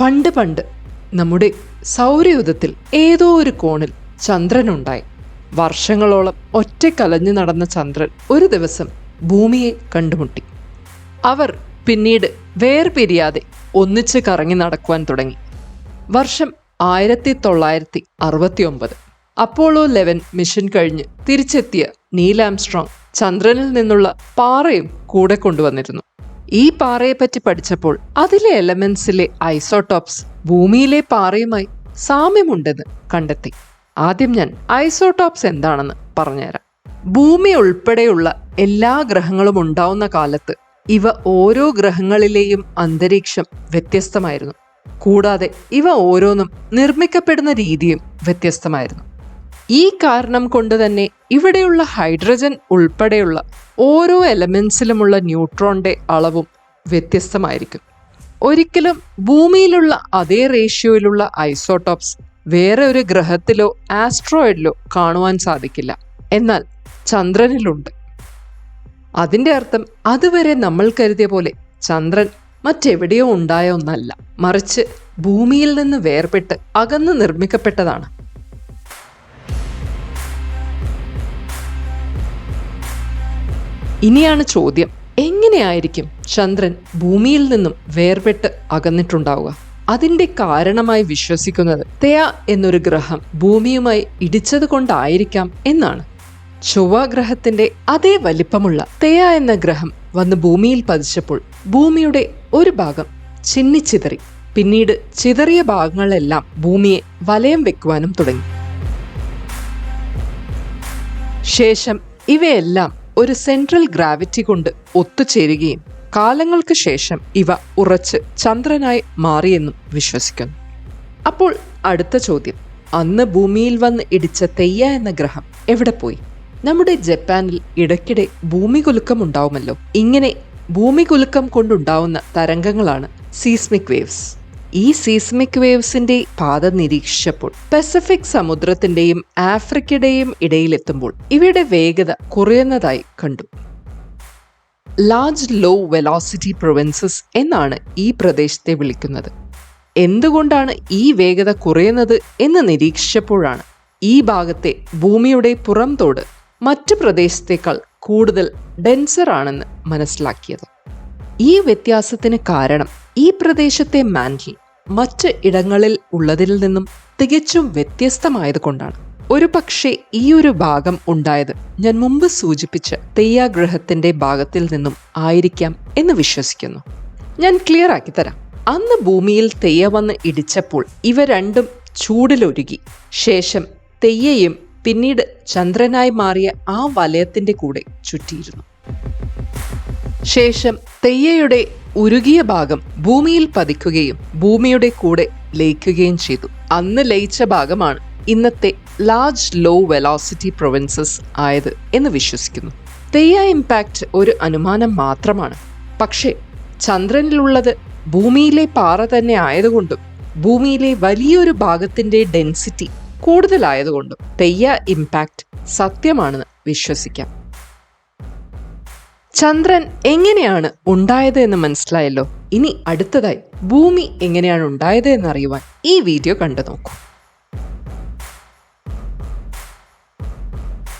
പണ്ട് പണ്ട് നമ്മുടെ സൗരയുധത്തിൽ ഏതോ ഒരു കോണിൽ ചന്ദ്രനുണ്ടായി. വർഷങ്ങളോളം ഒറ്റക്കലഞ്ഞു നടന്ന ചന്ദ്രൻ ഒരു ദിവസം ഭൂമിയെ കണ്ടുമുട്ടി. അവർ പിന്നീട് വേർപിരിയാതെ ഒന്നിച്ച് കറങ്ങി നടക്കുവാൻ തുടങ്ങി. വർഷം ആയിരത്തി തൊള്ളായിരത്തി അറുപത്തി ഒമ്പത് അപ്പോളോ ലെവൻ മിഷൻ കഴിഞ്ഞ് തിരിച്ചെത്തിയ നീൽ ആംസ്ട്രോങ് ചന്ദ്രനിൽ നിന്നുള്ള പാറയും കൂടെ കൊണ്ടുവന്നിരുന്നു. ഈ പാറയെപ്പറ്റി പഠിച്ചപ്പോൾ അതിലെ എലമെന്റ്സിലെ ഐസോടോപ്സ് ഭൂമിയിലെ പാറയുമായി സാമ്യമുണ്ടെന്ന് കണ്ടെത്തി. ആദ്യം ഞാൻ ഐസോടോപ്സ് എന്താണെന്ന് പറഞ്ഞുതരാം. ഭൂമി ഉൾപ്പെടെയുള്ള എല്ലാ ഗ്രഹങ്ങളും ഉണ്ടാവുന്ന കാലത്ത് ഇവ ഓരോ ഗ്രഹങ്ങളിലെയും അന്തരീക്ഷം വ്യത്യസ്തമായിരുന്നു. കൂടാതെ ഇവ ഓരോന്നും നിർമ്മിക്കപ്പെടുന്ന രീതിയും വ്യത്യസ്തമായിരുന്നു. ഈ കാരണം കൊണ്ട് തന്നെ ഇവിടെയുള്ള ഹൈഡ്രജൻ ഉൾപ്പെടെയുള്ള ഓരോ എലമെൻസിലുമുള്ള ന്യൂട്രോണിന്റെ അളവും വ്യത്യസ്തമായിരിക്കും. ഒരിക്കലും ഭൂമിയിലുള്ള അതേ റേഷ്യോയിലുള്ള ഐസോട്ടോപ്സ് വേറെ ഒരു ഗ്രഹത്തിലോ ആസ്ട്രോയിഡിലോ കാണുവാൻ സാധിക്കില്ല. എന്നാൽ ചന്ദ്രനിലുണ്ട്. അതിന്റെ അർത്ഥം അതുവരെ നമ്മൾ കരുതിയ പോലെ ചന്ദ്രൻ മറ്റെവിടെയോ ഉണ്ടായ ഒന്നല്ല. മറിച്ച് ഭൂമിയിൽ നിന്ന് വേർപെട്ട് അകന്ന് നിർമ്മിക്കപ്പെട്ടതാണ്. ഇനിയാണ് ചോദ്യം. എങ്ങനെയായിരിക്കും ചന്ദ്രൻ ഭൂമിയിൽ നിന്നും വേർപെട്ട് അകന്നിട്ടുണ്ടാവുക? അതിന്റെ കാരണമായി വിശ്വസിക്കുന്നത് തെയ എന്നൊരു ഗ്രഹം ഭൂമിയുമായി ഇടിച്ചത് കൊണ്ടായിരിക്കാം എന്നാണ്. ചൊവ്വ ഗ്രഹത്തിന്റെ അതേ വലിപ്പമുള്ള തെയ എന്ന ഗ്രഹം വന്ന് ഭൂമിയിൽ പതിച്ചപ്പോൾ ഭൂമിയുടെ ഒരു ഭാഗം ചിന്നിച്ചിതറി പിന്നീട് ചിതറിയ ഭാഗങ്ങളെല്ലാം ഭൂമിയെ വലയം വെക്കുവാനും തുടങ്ങി. ശേഷം ഇവയെല്ലാം ഒരു സെൻട്രൽ ഗ്രാവിറ്റി കൊണ്ട് ഒത്തുചേരുകയും കാലങ്ങൾക്ക് ശേഷം ഇവ ഉറച്ച് ചന്ദ്രനായി മാറിയെന്നും വിശ്വസിക്കുന്നു. അപ്പോൾ അടുത്ത ചോദ്യം. അന്ന് ഭൂമിയിൽ വന്ന് ഇടിച്ച തെയ്യ എന്ന ഗ്രഹം എവിടെ പോയി? നമ്മുടെ ജപ്പാനിൽ ഇടയ്ക്കിടെ ഭൂമികുലുക്കം ഉണ്ടാവുമല്ലോ. ഇങ്ങനെ ഭൂമികുലുക്കം കൊണ്ടുണ്ടാവുന്ന തരംഗങ്ങളാണ് സീസ്മിക് വേവ്സ് ഈ സീസ്മിക് വേവ്സിന്റെ പാത നിരീക്ഷിച്ചപ്പോൾ പസഫിക് സമുദ്രത്തിന്റെയും ആഫ്രിക്കയുടെയും ഇടയിലെത്തുമ്പോൾ ഇവയുടെ വേഗത കുറയുന്നതായി കണ്ടു. ലാർജ് ലോ വെലോസിറ്റി പ്രൊവിൻസസ് എന്നാണ് ഈ പ്രദേശത്തെ വിളിക്കുന്നത്. എന്തുകൊണ്ടാണ് ഈ വേഗത കുറയുന്നത് എന്ന് നിരീക്ഷിച്ചപ്പോഴാണ് ഈ ഭാഗത്തെ ഭൂമിയുടെ പുറംതോട് മറ്റു പ്രദേശത്തേക്കാൾ കൂടുതൽ ഡെൻസർ ആണെന്ന് മനസ്സിലാക്കിയത്. ഈ വ്യത്യാസത്തിന് കാരണം ഈ പ്രദേശത്തെ മാന്റിൽ മറ്റ് ഇടങ്ങളിൽ ഉള്ളതിൽ നിന്നും തികച്ചും വ്യത്യസ്തമായതുകൊണ്ടാണ്. ഒരു പക്ഷേ ഈ ഒരു ഭാഗം ഉണ്ടായത് ഞാൻ മുമ്പ് സൂചിപ്പിച്ച തെയ്യാഗ്രഹത്തിന്റെ ഭാഗത്തിൽ നിന്നും ആയിരിക്കാം എന്ന് വിശ്വസിക്കുന്നു. ഞാൻ ക്ലിയർ ആക്കി തരാം. അന്ന് ഭൂമിയിൽ തെയ്യ വന്ന് ഇടിച്ചപ്പോൾ ഇവ രണ്ടും ചൂടിലൊരുകി. ശേഷം തെയ്യയും പിന്നീട് ചന്ദ്രനായി മാറിയ ആ വലയത്തിന്റെ കൂടെ ചുറ്റിയിരുന്നു. ശേഷം തെയ്യയുടെ ഉരുകിയ ഭാഗം ഭൂമിയിൽ പതിക്കുകയും ഭൂമിയുടെ കൂടെ ലയിക്കുകയും ചെയ്തു. അന്ന് ലയിച്ച ഭാഗമാണ് ഇന്നത്തെ ലാർജ് ലോ വെലോസിറ്റി പ്രൊവിൻസസ് ആയത് എന്ന് വിശ്വസിക്കുന്നു. തെയ്യ ഇമ്പാക്റ്റ് ഒരു അനുമാനം മാത്രമാണ്. പക്ഷേ ചന്ദ്രനിലുള്ളത് ഭൂമിയിലെ പാറ തന്നെ ആയതുകൊണ്ടും ഭൂമിയിലെ വലിയൊരു ഭാഗത്തിന്റെ ഡെൻസിറ്റി കൂടുതലായതുകൊണ്ടും തെയ്യ ഇമ്പാക്റ്റ് സത്യമാണെന്ന് വിശ്വസിക്കാം. ചന്ദ്രൻ എങ്ങനെയാണ് ഉണ്ടായത് എന്ന് മനസ്സിലായല്ലോ? ഇനി അടുത്തതായി ഭൂമി എങ്ങനെയാണ് ഉണ്ടായത് എന്നറിയുവാൻ ഈ വീഡിയോ കണ്ടു നോക്കൂ.